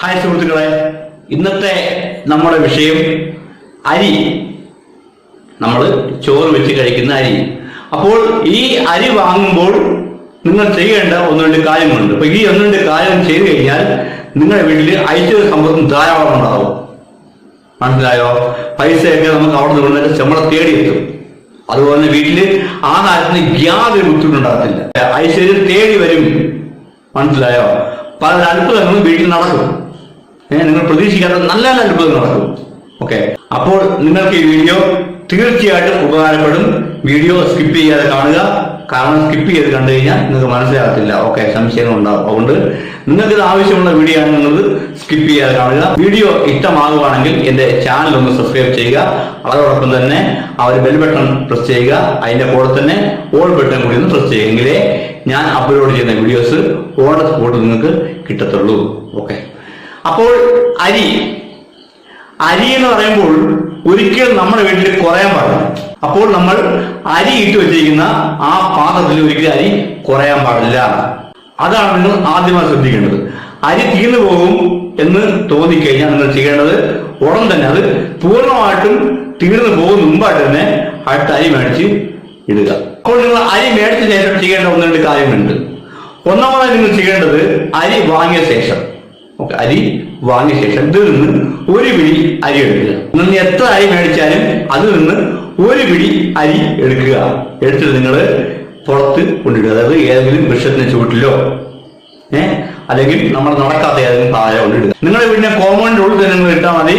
Hi സുഹൃത്തുക്കളെ ഇന്നത്തെ നമ്മുടെ വിഷയം അരി. നമ്മൾ ചോറ് വെച്ച് കഴിക്കുന്ന അരി. അപ്പോൾ ഈ അരി വാങ്ങുമ്പോൾ നിങ്ങൾ ചെയ്യേണ്ട ഒന്ന് രണ്ട് കാര്യങ്ങളുണ്ട്. അപ്പൊ ഈ ഒന്ന് രണ്ട് കാര്യം ചെയ്തു കഴിഞ്ഞാൽ നിങ്ങളുടെ വീട്ടിൽ ഐശ്വര്യ സമ്പത്തും ധാരാളം ഉണ്ടാവും. മനസ്സിലായോ? പൈസയൊക്കെ നമുക്ക് അവിടെ നിന്ന് കൊണ്ടൊക്കെ തേടിയെത്തും അതുപോലെ തന്നെ വീട്ടിൽ ആഹാരത്തിന് യാതൊരു ബുദ്ധിമുട്ടുണ്ടാകത്തില്ല ഐശ്വര്യം തേടി വരും. മനസ്സിലായോ? പല അത്ഭുതങ്ങളും വീട്ടിൽ നടക്കും. നിങ്ങൾ പ്രതീക്ഷിക്കാത്ത നല്ല നല്ല അത്ഭുതങ്ങൾ നടക്കും. ഓക്കെ. അപ്പോൾ നിങ്ങൾക്ക് ഈ വീഡിയോ തീർച്ചയായിട്ടും ഉപകാരപ്പെടും. വീഡിയോ സ്കിപ്പ് ചെയ്യാതെ കാണുക. കാരണം സ്കിപ്പ് ചെയ്ത് കണ്ടു കഴിഞ്ഞാൽ നിങ്ങൾക്ക് മനസ്സിലാകത്തില്ല. ഓക്കെ സംശയങ്ങൾ ഉണ്ടാവും. അതുകൊണ്ട് നിങ്ങൾക്ക് ഇത് ആവശ്യമുള്ള വീഡിയോ ആണ് നിങ്ങൾ സ്കിപ്പ് ചെയ്യാതെ കാണുക. വീഡിയോ ഇഷ്ടമാകുവാണെങ്കിൽ എന്റെ ചാനൽ ഒന്ന് സബ്സ്ക്രൈബ് ചെയ്യുക. അതോടൊപ്പം തന്നെ ആ ഒരു ബെൽ ബട്ടൺ പ്രസ് ചെയ്യുക. അതിന്റെ കൂടെ തന്നെ ഓൾ ബട്ടൺ കൂടി ഒന്ന് പ്രസ് ചെയ്യുക. എങ്കിലേ ഞാൻ അപ്ലോഡ് ചെയ്യുന്ന വീഡിയോസ് ഓൺ സ്പോട്ട് നിങ്ങൾക്ക് കിട്ടത്തുള്ളൂ. ഓക്കെ. അപ്പോൾ അരി. അരി എന്ന് പറയുമ്പോൾ ഒരിക്കലും നമ്മുടെ വീട്ടിൽ കുറയാൻ പാടില്ല. അപ്പോൾ നമ്മൾ അരി ഇട്ട് വെച്ചിരിക്കുന്ന ആ പാത്രത്തിൽ ഒരിക്കലും അരി കുറയാൻ പാടില്ല. അതാണ് നിങ്ങൾ ആദ്യമായി ശ്രദ്ധിക്കേണ്ടത്. അരി തീർന്നു പോകും എന്ന് തോന്നിക്കഴിഞ്ഞാൽ നിങ്ങൾ ചെയ്യേണ്ടത്? ഉടൻ തന്നെ അത് പൂർണമായിട്ടും തീർന്നു പോകുന്ന മുമ്പായിട്ട് തന്നെ അടുത്ത അരി മേടിച്ച് ഇടുക. അപ്പോൾ നിങ്ങൾ അരി മേടിച്ച ശേഷം ചെയ്യേണ്ട ഒന്ന് രണ്ട് കാര്യങ്ങളുണ്ട്. ഒന്നാമതായി നിങ്ങൾ ചെയ്യേണ്ടത് അരി വാങ്ങിയ ശേഷം. ഓക്കെ അരി വാങ്ങിയ ശേഷം ഇതിൽ നിന്ന് ഒരു പിടി അരി എടുക്കുക. നിങ്ങൾ എത്ര അരി മേടിച്ചാലും അതിൽ നിന്ന് ഒരു പിടി അരി എടുക്കുക. എടുത്തിട്ട് നിങ്ങൾ പുറത്ത് കൊണ്ടിടുക. അതായത് ഏതെങ്കിലും വൃക്ഷത്തിന് ചുവട്ടിലോ ഏ അല്ലെങ്കിൽ നമ്മൾ നടക്കാത്ത ഏതെങ്കിലും താഴെ കൊണ്ടിടുക. നിങ്ങളുടെ വീടിന്റെ കോമ്പൗണ്ടിന്റെ ഉള്ളിൽ തന്നെ നിങ്ങൾ ഇട്ടാൽ മതി.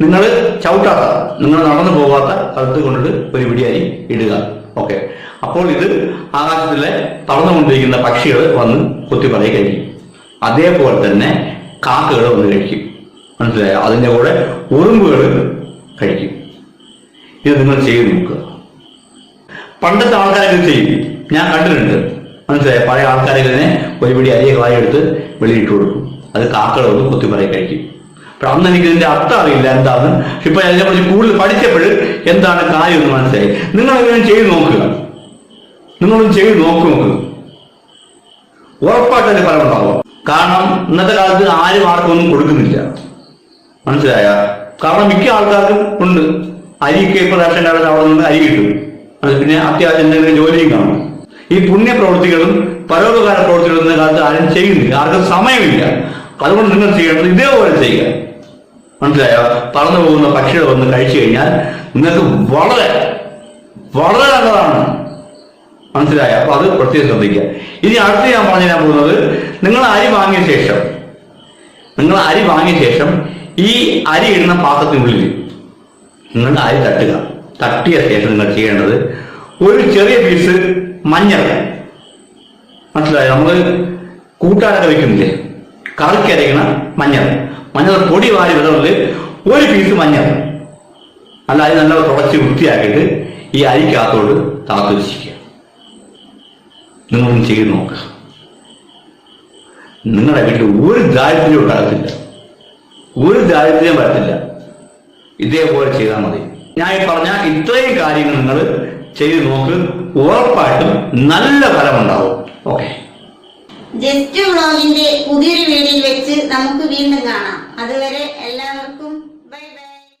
നിങ്ങൾ ചവിട്ടാത്ത നിങ്ങൾ നടന്നു പോകാത്ത സ്ഥലത്ത് കൊണ്ടിട്ട് ഒരു പിടി അരി ഇടുക. ഓക്കെ. അപ്പോൾ ഇത് ആകാശത്തിലെ തളർന്നുകൊണ്ടിരിക്കുന്ന പക്ഷികൾ വന്ന് കുത്തിപ്പറയി കഴിക്കും. അതേപോലെ തന്നെ കാക്കകൾ വന്ന് കഴിക്കും. മനസ്സിലായോ? അതിന്റെ കൂടെ ഉറുമ്പുകൾ കഴിക്കും. ഇത് നിങ്ങൾ ചെയ്ത് നോക്കുക. പണ്ടത്തെ ആൾക്കാരൊക്കെ ചെയ്യും? ഞാൻ കണ്ടിട്ടുണ്ട്. മനസ്സിലായോ? പഴയ ആൾക്കാരൊക്കെ ഇതിനെ ഒരുപടി അരിയെ കായ എടുത്ത് വെളിയിട്ട് കൊടുക്കും. അത് കാക്കകൾ ഒന്ന് കൊത്തിമറി കഴിക്കും. അപ്പൊ അന്ന് എനിക്ക് ഇതിന്റെ അർത്ഥം അറിയില്ല എന്താണ് ഇപ്പൊ അതിനെ കുറിച്ച് കൂടുതൽ പഠിച്ചപ്പോൾ എന്താണ് കായ എന്ന് മനസ്സിലായി. നിങ്ങൾ അങ്ങനെ ചെയ്ത് നോക്കുക. നിങ്ങളൊന്ന് ചെയ്ത് നോക്ക് നോക്കുക ഉറപ്പായിട്ട് അതിന്റെ ഫലം ഉണ്ടാവും. കാരണം ഇന്നത്തെ കാലത്ത് ആരും ആർക്കും ഒന്നും കൊടുക്കുന്നില്ല. മനസ്സിലായ? കാരണം മിക്ക ആൾക്കാർക്കും ഉണ്ട്. അരിയൊക്കെ ഇപ്പൊ റേഷൻ അവിടെ അവിടെ നിന്ന് അരി കിട്ടും. പിന്നെ അത്യാവശ്യം എന്തെങ്കിലും ജോലിയും കാണും. ഈ പുണ്യപ്രവൃത്തികളും പരോപകാര പ്രവൃത്തികളും ഇന്ന കാലത്ത് ആരും ചെയ്യുന്നില്ല. ആർക്കും സമയമില്ല. അതുകൊണ്ട് നിങ്ങൾ ചെയ്യേണ്ടത് ഇതേപോലെ ചെയ്യുക. മനസ്സിലായോ? പറന്നു പോകുന്ന പക്ഷികൾ വന്ന് കഴിച്ചു കഴിഞ്ഞാൽ നിങ്ങൾക്ക് വളരെ വളരെ നല്ലതാണ്. മനസ്സിലായ? അപ്പൊ അത് പ്രത്യേകം ശ്രദ്ധിക്കുക. ഇനി അടുത്ത് ഞാൻ പറഞ്ഞു തരാൻ പോകുന്നത് നിങ്ങൾ അരി വാങ്ങിയ ശേഷം നിങ്ങൾ അരി വാങ്ങിയ ശേഷം ഈ അരി ഇടുന്ന പാത്രത്തിനുള്ളിൽ നിങ്ങൾ അരി തട്ടുക. തട്ടിയ ശേഷം നിങ്ങൾ ചെയ്യേണ്ടത് ഒരു ചെറിയ പീസ് മഞ്ഞൾ മനസ്സിലായോ? നമ്മൾ കൂട്ടാനൊക്കെ വെക്കുന്നില്ലേ? കറിക്ക് അരയ്ക്കണ മഞ്ഞൾ. മഞ്ഞൾ പൊടി വാരി വിതറിൽ ഒരു പീസ് മഞ്ഞൾ. അല്ല അത് നല്ല തുടച്ച് വൃത്തിയാക്കിയിട്ട് ഈ അരിക്കകത്തോട് താത്തു വെച്ചിരിക്കുക. നിങ്ങളൊന്നും ചെയ്ത് നോക്കുക നിങ്ങളുടെ വീട്ടിൽ ഒരു ദാരിദ്ര്യം ഉണ്ടാകത്തില്ല. ഒരു ദാരിദ്ര്യം വരത്തില്ല. ഇതേപോലെ ചെയ്താൽ മതി. ഞാൻ പറഞ്ഞ ഇത്രയും കാര്യങ്ങൾ നിങ്ങൾ ചെയ്ത് നോക്ക് ഉറപ്പായിട്ടും നല്ല ഫലമുണ്ടാവും. ഓക്കെ. ജസ്റ്റ് വ്ളോഗിന്റെ പുതിയൊരു വീഡിയോയിൽ വെച്ച് നമുക്ക് വീണ്ടും കാണാം. അതുവരെ എല്ലാവർക്കും